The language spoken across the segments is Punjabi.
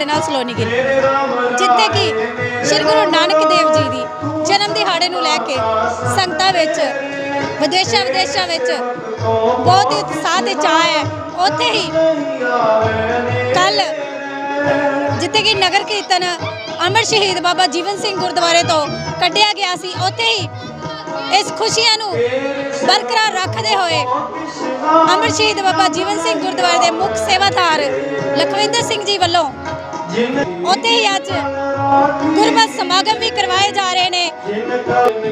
ਤੁਹਾਡੇ ਨਾਲ ਸਲੋਨੀ ਗਿੱਲ ਜਿੱਥੇ ਕਿ ਸ੍ਰੀ ਗੁਰੂ ਨਾਨਕ ਦੇਵ ਜੀ ਦੀ ਜਨਮ ਦਿਹਾੜੇ ਨੂੰ ਲੈ ਕੇ ਸੰਗਤਾਂ ਵਿੱਚ, ਵਿਦੇਸ਼ਾਂ ਵਿਦੇਸ਼ਾਂ ਵਿੱਚ ਬਹੁਤ ਹੀ ਉਤਸ਼ਾਹ ਤੇ ਚਾਅ ਹੈ। ਉੱਥੇ ਹੀ ਕੱਲ ਜਿੱਥੇ ਕਿ ਨਗਰ ਕੀਰਤਨ ਅਮਰ ਸ਼ਹੀਦ ਬਾਬਾ ਜੀਵਨ ਸਿੰਘ ਗੁਰਦੁਆਰੇ ਤੋਂ ਕੱਢਿਆ ਗਿਆ ਸੀ, ਉੱਥੇ ਹੀ ਇਸ ਖੁਸ਼ੀਆਂ ਨੂੰ ਬਰਕਰਾਰ ਰੱਖਦੇ ਹੋਏ ਅਮਰ ਸ਼ਹੀਦ ਬਾਬਾ ਜੀਵਨ ਸਿੰਘ ਗੁਰਦੁਆਰੇ ਦੇ ਮੁੱਖ ਸੇਵਾਦਾਰ ਲਖਵਿੰਦਰ ਸਿੰਘ ਜੀ ਵੱਲੋਂ ਉੱਥੇ ਹੀ ਅੱਜ ਗੁਰਮਤਿ ਸਮਾਗਮ ਵੀ ਕਰਵਾਏ ਜਾ ਰਹੇ ਨੇ,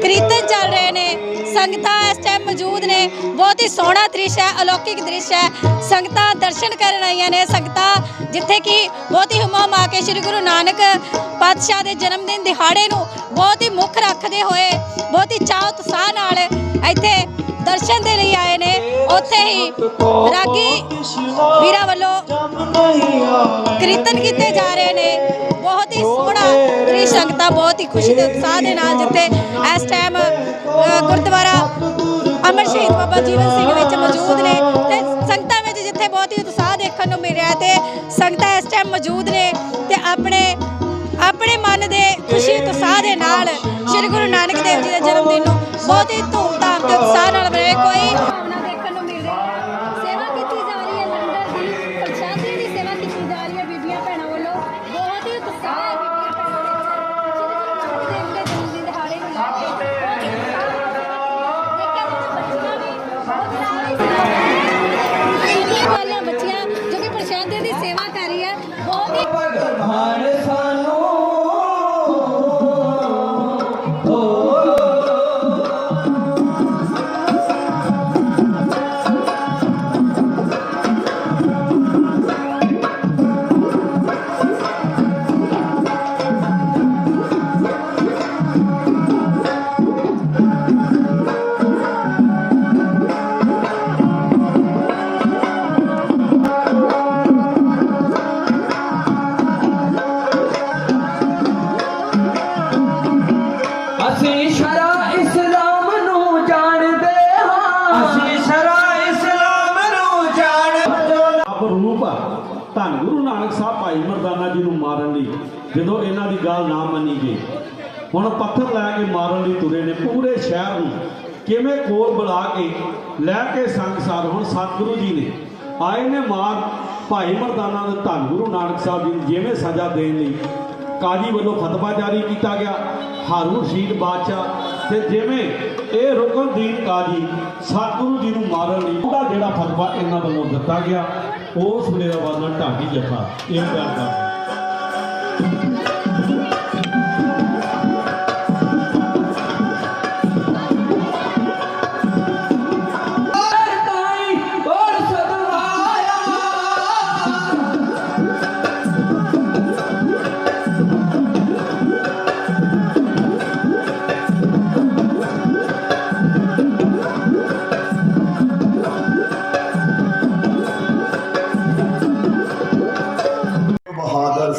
ਕੀਰਤਨ ਚੱਲ ਰਹੇ ਨੇ, ਸੰਗਤਾਂ ਇਸ ਟਾਈਮ ਮੌਜੂਦ ਨੇ। ਬਹੁਤ ਹੀ ਸੋਹਣਾ ਦ੍ਰਿਸ਼ ਹੈ, ਅਲੌਕਿਕ ਦ੍ਰਿਸ਼ ਹੈ। ਸੰਗਤਾਂ ਦਰਸ਼ਨ ਕਰਨ ਆਈਆਂ ਨੇ, ਸੰਗਤਾਂ ਜਿੱਥੇ ਕਿ ਬਹੁਤ ਹੀ ਹੁਮਾ ਮਾ ਕੇ ਸ੍ਰੀ ਗੁਰੂ ਨਾਨਕ ਪਾਤਸ਼ਾਹ ਦੇ ਜਨਮ ਦਿਨ ਦਿਹਾੜੇ ਨੂੰ ਬਹੁਤ ਹੀ ਮੁੱਖ ਰੱਖਦੇ ਹੋਏ, ਬਹੁਤ ਹੀ ਚਾਅ ਉਤਸ਼ਾਹ ਨਾਲ ਇੱਥੇ ਦਰਸ਼ਨ ਦੇ ਲਈ ਆਏ ਨੇ ਉੱਥੇ ਹੀ ਰਾਗੀ ਵੀਰਾਂ ਵੱਲੋਂ ਕੀਰਤਨ ਕੀਤੇ ਜਾ ਰਹੇ ਨੇ। ਬਹੁਤ ਹੀ ਸੋਹਣਾ ਦ੍ਰਿਸ਼ ਸੰਗਤਾਂ ਬਹੁਤ ਹੀ ਖੁਸ਼ੀ ਤੇ ਉਤਸ਼ਾਹ ਦੇ ਨਾਲ ਜਿੱਥੇ ਇਸ ਟਾਈਮ ਗੁਰਦੁਆਰਾ ਅਮਰ ਸ਼ਹੀਦ ਬਾਬਾ ਜੀਵਨ ਸਿੰਘ ਵਿੱਚ ਮੌਜੂਦ ਨੇ ਤੇ ਸੰਗਤਾਂ ਵਿੱਚ ਜਿੱਥੇ ਬਹੁਤ ਹੀ ਉਤਸ਼ਾਹ ਦੇਖਣ ਨੂੰ ਮਿਲ ਰਿਹਾ ਤੇ ਸੰਗਤਾਂ ਇਸ ਟਾਈਮ ਮੌਜੂਦ ਨੇ ਤੇ ਆਪਣੇ ਆਪਣੇ ਮਨ ਦੇ ਖੁਸ਼ੀ ਉਤਸ਼ਾਹ ਦੇ ਨਾਲ ਸ੍ਰੀ ਗੁਰੂ ਨਾਨਕ ਦੇਵ ਜੀ ਦੇ ਜਨਮ ਦਿਨ ਨੂੰ ਬਹੁਤ ਹੀ ਧੂਮਧਾਮ ਤੇ ਉਤਸ਼ਾਹ ਨਾਲ ਮਨਾਇਆ। ਕੋਈ ਆਪ ਧੰਨ ਗੁਰੂ ਨਾਨਕ ਸਾਹਿਬ ਭਾਈ ਮਰਦਾਨਾ ਜੀ ਨੂੰ ਮਾਰਨ ਲਈ, ਜਦੋਂ ਇਹਨਾਂ ਦੀ ਗੱਲ ਨਾ ਮੰਨੀ ਗਈ। ਹੁਣ ਪੱਥਰ ਲੈ ਕੇ ਮਾਰਨ ਲਈ ਤੁਰੇ ਨੇ ਪੂਰੇ ਸ਼ਹਿਰ ਨੂੰ। ਕਿਵੇਂ ਕੋਲ ਬੁਲਾ ਕੇ ਲੈ ਕੇ ਸੰਗਸਾਰ ਹੁਣ ਸਤਿਗੁਰੂ ਜੀ ਨੇ। ਆਏ ਨੇ ਮਾਰ ਭਾਈ ਮਰਦਾਨਾ ਦੇ ਧੰਨ ਗੁਰੂ ਨਾਨਕ ਸਾਹਿਬ ਜੀ ਨੂੰ ਜਿਵੇਂ ਸਜ਼ਾ ਦੇਣ ਲਈ। ਕਾਜੀ ਵੱਲੋਂ ਫਤਵਾ ਜਾਰੀ ਕੀਤਾ ਗਿਆ। ਹਾਰੂ ਸ਼ਹੀਦ ਬਾਦਸ਼ਾਹ ਤੇ ਜਿਵੇਂ ਇਹ ਰੁਕਨਦੀਨ ਕਾਜੀ ਸਤਿਗੁਰੂ ਜੀ ਨੂੰ ਮਾਰਨ ਲਈ, ਉਹਦਾ ਜਿਹੜਾ ਫਤਵਾ ਇਹਨਾਂ ਵੱਲੋਂ ਦਿੱਤਾ ਗਿਆ। ਉਸ ਵੇਲੇ ਦਾ ਵਰਣਨ ਢਾਡੀ ਜੱਫਾ ਇਹ ਬਿਆਨ ਕਰਦਾ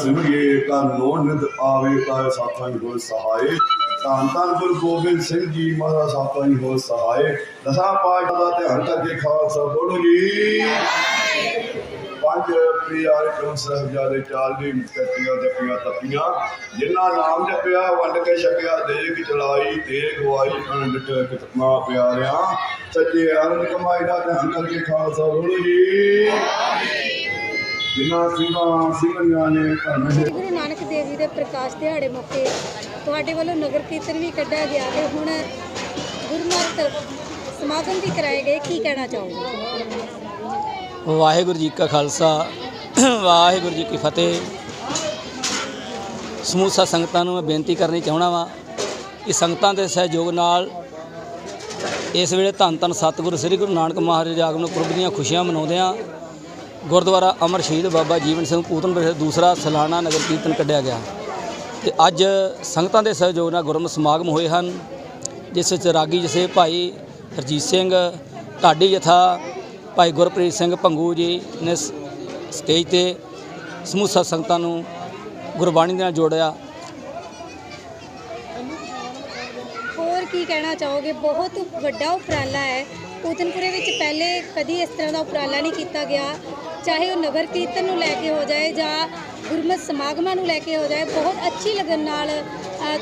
ਬਹਾਦਰ ਕਾ ਨੋਨਦ ਆਵੇ ਕਾ ਸਾਥਾਂ ਹੋ ਸਹਾਏ। ਧੰਨ ਧੰਨ ਗੁਰੂ ਗੋਬਿੰਦ ਸਿੰਘ ਜੀ ਮਹਾਰਾਜ ਸਾਥਾਂ ਹੋ ਸਹਾਏ। ਦਸਾਂ ਪਾਠ ਦਾ ਧਿਆਨ ਕਰਕੇ ਖਾਲਸਾ ਬੋਲੋ ਜੀ। ਪੰਜ ਪਿਆਰ ਕਿਉਂ ਸਾਹਿਬਜ਼ਾਦੇ ਚਾਲ ਦੀ ਕੱਟੀਆਂ ਜੱਪੀਆਂ ਤੱਪੀਆਂ, ਜਿਨ੍ਹਾਂ ਨਾਮ ਜਪਿਆ, ਵੰਡ ਕੇ ਛਕਿਆ ਦੇਖ ਚਲਾਈ ਤੇ ਗਵਾਈ ਅਨੰਦ ਕਿਤਮਾ ਪਿਆਰਿਆ। ਸੱਚੇ ਅਰਨ ਕਮਾਈ ਦਾ ਧਿਆਨ ਕਰਕੇ ਖਾਲਸਾ ਬੋਲੋ ਜੀ। ਜਿਨ੍ਹਾਂ ਸਿੰਘਾਂ ਸਿੰਘਾਂ ਨੇ ਧਰਮ ਦੇ ਸ੍ਰੀ ਗੁਰੂ ਨਾਨਕ ਦੇਵ ਜੀ ਦੇ ਪ੍ਰਕਾਸ਼ ਦਿਹਾੜੇ ਮੌਕੇ ਤੁਹਾਡੇ ਵੱਲੋਂ ਨਗਰ ਕੀਰਤਨ ਵੀ ਕੱਢਿਆ ਗਿਆ ਤੇ ਹੁਣ ਗੁਰਮਤਿ ਸਮਾਗਮ ਵੀ ਕਰਾਏ ਗਏ। ਕੀ ਕਹਿਣਾ ਚਾਹੋਗੇ? ਵਾਹਿਗੁਰੂ ਜੀ ਕਾ ਖਾਲਸਾ ਵਾਹਿਗੁਰੂ ਜੀ ਕੀ ਫਤਿਹ। ਸਮੂਹ ਸੰਗਤਾਂ ਨੂੰ ਮੈਂ ਬੇਨਤੀ ਕਰਨੀ ਚਾਹਣਾ ਵਾਂ ਕਿ ਸੰਗਤਾਂ ਦੇ ਸਹਿਯੋਗ ਨਾਲ ਇਸ ਵੇਲੇ ਧੰਨ ਧੰਨ ਸਤਿਗੁਰੂ ਸ੍ਰੀ ਗੁਰੂ ਨਾਨਕ ਮਹਾਰਾਜ ਆਗਮਨ ਪੁਰਬ ਦੀਆਂ ਖੁਸ਼ੀਆਂ ਮਨਾਉਂਦਿਆਂ ਗੁਰਦੁਆਰਾ ਅਮਰ ਸ਼ਹੀਦ ਬਾਬਾ ਜੀਵਨ ਸਿੰਘ ਪੂਤਨ ਵਿਖੇ ਦੂਸਰਾ ਸਾਲਾਨਾ ਨਗਰ ਕੀਰਤਨ ਕੱਢਿਆ ਗਿਆ। ਤੇ ਅੱਜ ਸੰਗਤਾਂ ਦੇ ਸਹਿਯੋਗ ਨਾਲ ਗੁਰਮਤਿ ਸਮਾਗਮ ਹੋਏ ਹਨ, ਜਿਸ ਵਿੱਚ ਰਾਗੀ ਜਸੇ ਭਾਈ ਹਰਜੀਤ ਸਿੰਘ, ਢਾਡੀ ਜਥਾ ਭਾਈ ਗੁਰਪ੍ਰੀਤ ਸਿੰਘ ਪੰਗੂ ਜੀ ਨੇ ਸਟੇਜ ਤੇ ਸਮੂਹ ਸੰਗਤਾਂ ਨੂੰ ਗੁਰਬਾਣੀ ਦੇ ਨਾਲ ਜੋੜਿਆ। ਹੋਰ ਕੀ ਕਹਿਣਾ ਚਾਹੋਗੇ? ਬਹੁਤ ਵੱਡਾ ਉਪਰਾਲਾ ਹੈ। ਪੂਤਨਪੁਰੇ ਵਿੱਚ ਪਹਿਲੇ ਕਦੀ ਇਸ ਤਰ੍ਹਾਂ ਦਾ ਉਪਰਾਲਾ ਨਹੀਂ ਕੀਤਾ ਗਿਆ। ਚਾਹੇ ਉਹ ਨਗਰ ਕੀਰਤਨ ਨੂੰ ਲੈ ਕੇ ਹੋ ਜਾਏ ਜਾਂ ਗੁਰਮਤ ਸਮਾਗਮਾਂ ਨੂੰ ਲੈ ਕੇ ਹੋ ਜਾਏ, ਬਹੁਤ ਅੱਛੀ ਲਗਨ ਨਾਲ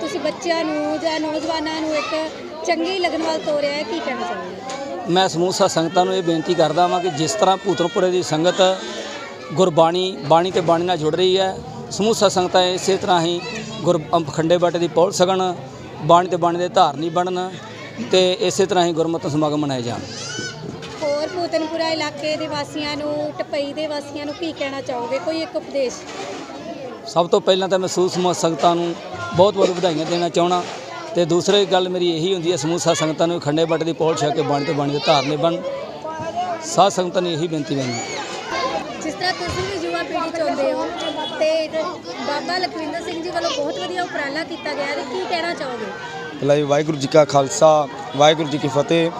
ਤੁਸੀਂ ਬੱਚਿਆਂ ਨੂੰ ਜਾਂ ਨੌਜਵਾਨਾਂ ਨੂੰ ਇੱਕ ਚੰਗੀ ਲਗਨ ਵੱਲ ਤੋਰਿਆ ਹੈ। ਕੀ ਕਹਿਣਾ ਚਾਹੁੰਦੇ ਮੈਂ ਸਮੂਸਾ ਸੰਗਤਾਂ ਨੂੰ ਇਹ ਬੇਨਤੀ ਕਰਦਾ ਹਾਂ ਕਿ ਜਿਸ ਤਰ੍ਹਾਂ ਭੂਤਨਪੁਰੇ ਦੀ ਸੰਗਤ ਗੁਰਬਾਣੀ, ਬਾਣੀ ਤੇ ਬਾਣੀ ਨਾਲ ਜੁੜ ਰਹੀ ਹੈ ਸਮੂਸਾ ਸੰਗਤਾਂ ਇਸੇ ਤਰ੍ਹਾਂ ਹੀ ਗੁਰ ਅੰਬਖੰਡੇ ਬਾਟੇ ਦੀ ਪਹੁੰਚ ਸਕਣ ਬਾਣੀ ਤੇ ਬਾਣੀ ਦੇ ਧਾਰਨੀ ਬਣਨ ਤੇ ਇਸੇ ਤਰ੍ਹਾਂ ਹੀ ਗੁਰਮਤਿ ਸਮਾਗਮ ਮਨਾਏ ਜਾਣ। ਹੋਰ ਭੂਤਨਪੁਰਾ ਇਲਾਕੇ ਦੇ ਵਾਸੀਆਂ ਨੂੰ ਟਪਈ ਦੇ ਵਾਸੀਆਂ ਨੂੰ ਕੀ ਕਹਿਣਾ ਚਾਹੋਗੇ? ਕੋਈ ਇੱਕ ਉਪਦੇਸ਼? ਸਭ ਤੋਂ ਪਹਿਲਾਂ ਤਾਂ ਮੈਂ ਸਮੂਹ ਸਮੂਹ ਸੰਗਤਾਂ ਨੂੰ ਬਹੁਤ ਬਹੁਤ ਵਧਾਈਆਂ ਦੇਣਾ ਚਾਹਣਾ ਤੇ ਦੂਸਰੀ ਗੱਲ ਮੇਰੀ ਇਹੀ ਹੁੰਦੀ ਹੈ ਸਮੂਹ ਸਾਧ ਸੰਗਤਾਂ ਨੂੰ ਖੰਡੇ ਬਾਟੇ ਦੀ ਪਹੁੰਚ ਛਕ ਕੇ ਬਾਣੀ ਤੇ ਬਾਣੀ ਦੇ ਧਾਰਨੇ ਬਣ ਸਾਧ ਸੰਗਤਾਂ ਨੇ ਇਹੀ ਬੇਨਤੀ ਕਰਨੀ ਜਿਸ ਤਰ੍ਹਾਂ ਤੁਸੀਂ ਵੀ ਯੁਵਾ ਪੀੜ੍ਹੀ ਚਾਹੁੰਦੇ ਹੋ ਤੇ ਬਾਬਾ ਲਖਵਿੰਦਰ ਸਿੰਘ ਜੀ ਵੱਲੋਂ ਬਹੁਤ ਵਧੀਆ ਉਪਰਾਲਾ ਕੀਤਾ ਗਿਆ ਹੈ ਕੀ ਕਹਿਣਾ ਚਾਹੋਗੇ? ਪਹਿਲਾਂ ਜੀ, ਵਾਹਿਗੁਰੂ ਜੀ ਕਾ ਖਾਲਸਾ, ਵਾਹਿਗੁਰੂ ਜੀ ਕੀ ਫਤਿਹ।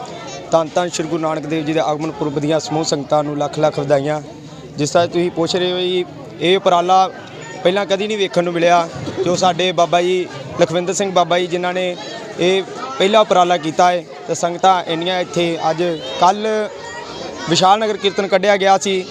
ਧੰਨ ਧੰਨ ਸ਼੍ਰੀ ਗੁਰੂ ਨਾਨਕ ਦੇਵ ਜੀ ਦੇ ਆਗਮਨ ਪੁਰਬ ਦੀਆਂ ਸਮੂਹ ਸੰਗਤਾਂ ਨੂੰ ਲੱਖ ਲੱਖ ਵਧਾਈਆਂ। ਜਿਸ ਤਰ੍ਹਾਂ ਤੁਸੀਂ ਪੁੱਛ ਰਹੇ ਹੋ ਜੀ, ਇਹ ਉਪਰਾਲਾ ਪਹਿਲਾਂ ਕਦੀ ਨਹੀਂ ਵੇਖਣ ਨੂੰ ਮਿਲਿਆ, ਜੋ ਸਾਡੇ ਬਾਬਾ ਜੀ, ਲਖਵਿੰਦਰ ਸਿੰਘ ਬਾਬਾ ਜੀ ਜਿਨ੍ਹਾਂ ਨੇ ਇਹ ਪਹਿਲਾ ਉਪਰਾਲਾ ਕੀਤਾ ਹੈ, ਤੇ ਸੰਗਤਾਂ ਇੰਨੀਆਂ ਇੱਥੇ ਅੱਜ ਕੱਲ ਵਿਸ਼ਾਲ ਨਗਰ ਕੀਰਤਨ ਕੱਢਿਆ ਗਿਆ ਸੀ।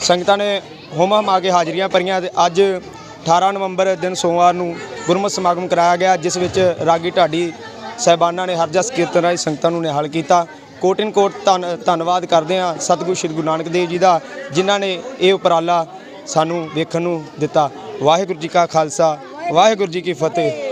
ਸੰਗਤਾਂ ਨੇ ਹੋਮ ਹਮ ਆ ਕੇ ਹਾਜ਼ਰੀਆਂ ਭਰੀਆਂ ਤੇ ਅੱਜ 18 ਨਵੰਬਰ ਦਿਨ ਸੋਮਵਾਰ ਨੂੰ ਗੁਰਮਤ ਸਮਾਗਮ ਕਰਾਇਆ ਗਿਆ, ਜਿਸ ਵਿੱਚ ਰਾਗੀ ਢਾਡੀ ਸਹਿਬਾਨਾਂ ਨੇ ਹਰਜਸ ਕੀਰਤਨ ਰਾਹੀਂ ਸੰਗਤਾਂ ਨੂੰ ਨਿਹਾਲ ਕੀਤਾ। ਕੋਟਿਨ ਕੋਟ ਧੰਨ, ਧੰਨਵਾਦ ਕਰਦੇ ਹਾਂ ਸਤਿਗੁਰੂ ਸ੍ਰੀ ਗੁਰੂ ਨਾਨਕ ਦੇਵ ਜੀ ਦਾ, ਜਿਨ੍ਹਾਂ ਨੇ ਇਹ ਉਪਰਾਲਾ ਸਾਨੂੰ ਵੇਖਣ ਨੂੰ ਦਿੱਤਾ। ਵਾਹਿਗੁਰੂ ਜੀ ਕਾ ਖਾਲਸਾ, ਵਾਹਿਗੁਰੂ ਜੀ ਕੀ ਫਤਿਹ।